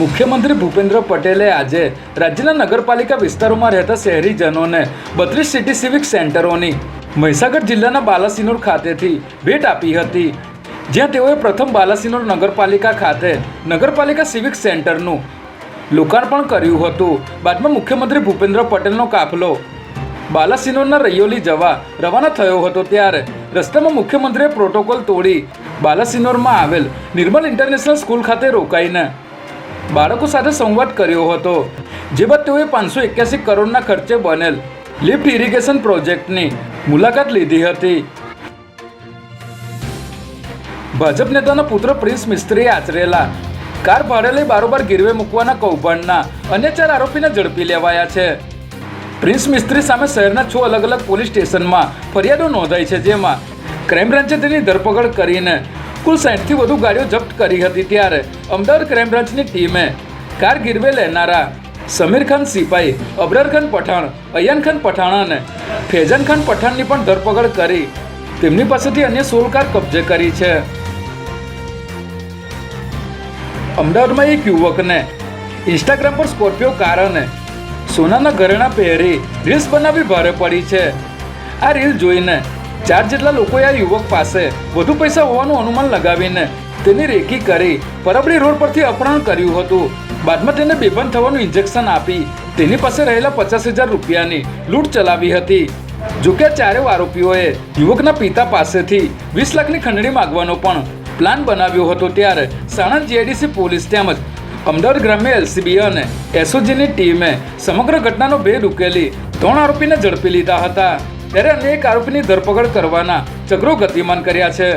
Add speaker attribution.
Speaker 1: મુખ્યમંત્રી ભૂપેન્દ્ર પટેલે આજે રાજ્યના નગરપાલિકા વિસ્તારોમાં રહેતા શહેરીજનોને બત્રીસ સિટી સિવિક સેન્ટરોની મહીસાગર જિલ્લાના બાલાસિનોર ખાતેથી ભેટ આપી હતી. જ્યાં તેઓએ પ્રથમ બાલાસિનોર નગરપાલિકા ખાતે નગરપાલિકા સિવિક સેન્ટરનું લોકાર્પણ કર્યું હતું. બાદમાં મુખ્યમંત્રી ભૂપેન્દ્ર પટેલનો કાફલો બાલાસિનોરના રૈયોલી જવા રવાના થયો હતો. ત્યારે રસ્તામાં મુખ્યમંત્રીએ પ્રોટોકોલ તોડી બાલાસિનોરમાં આવેલ નિર્મલ ઇન્ટરનેશનલ સ્કૂલ ખાતે રોકાઈને બાળકો સાથે સંવાદ કર્યો હતો, જે બાદ તેઓએ પાંચસો એક્યાસી કરોડના ખર્ચે બનેલ લિફ્ટ ઇરિગેશન પ્રોજેક્ટની મુલાકાત લીધી હતી. ભાજપ નેતાના પુત્ર પ્રિન્સ મિસ્ત્રીએ આચરેલા કાર ભાડે લઈ બારોબાર ગીરવે મૂકવાના કૌભાંડના અન્ય ચાર આરોપીને ઝડપી લેવાયા છે. પ્રિન્સ મિસ્ત્રી સામે શહેરના છ અલગ અલગ પોલીસ સ્ટેશનમાં ફરિયાદો નોંધાઈ છે, જેમાં ક્રાઇમ બ્રાન્ચે તેની ધરપકડ કરીને કુલ સાઠથી વધુ ગાડીઓ જપ્ત કરી હતી ત્યારે અમદાવાદ ક્રાઇમ બ્રાન્ચની ટીમે કાર ગીરવે લેનારા સમીર ખાન સિપાઈ, અબરાર ખાન પઠાણ, અયાન ખાન પઠાણ અને ફેજાન ખાન પઠાણની પણ ધરપકડ કરી. તેમની પાસેથી અન્ય સોળ કાર કબજે કરી છે. અમદાવાદમાં એક યુવકને ઇન્સ્ટાગ્રામ પર સ્કોર્પિયો કાર અને સોનાના ઘરેણા પહેરી રીલ્સ બનાવી ભારે પડી છે. આ રીલ જોઈને ચાર જેટલા લોકોએ આ યુવક પાસે વધુ પૈસા હોવાનું અનુમાન લગાવીને તેની રેકી કરી પરબડી રોડ પરથી અપહરણ કર્યું હતું. બાદમાં તેને બેભાન થવાનું ઇન્જેક્શન આપી તેની પાસે રહેલા પચાસ હજાર રૂપિયાની લૂંટ ચલાવી હતી. જોકે આ ચારેય આરોપીઓએ યુવકના પિતા પાસેથી વીસ લાખની ખંડણી માગવાનો પણ પ્લાન બનાવ્યો હતો ત્યારે સાણંદ જીઆઈડીસી પોલીસ તેમજ અમદાવાદ ગ્રામ્ય એલસીબી અને એસઓજીની ટીમે સમગ્ર ઘટનાનો ભેદ ઉકેલી ત્રણ આરોપીને ઝડપી લીધા હતા. ત્યારે અનેક આરોપીની ધરપકડ કરવાના ચક્રો ગતિમાન કર્યા છે.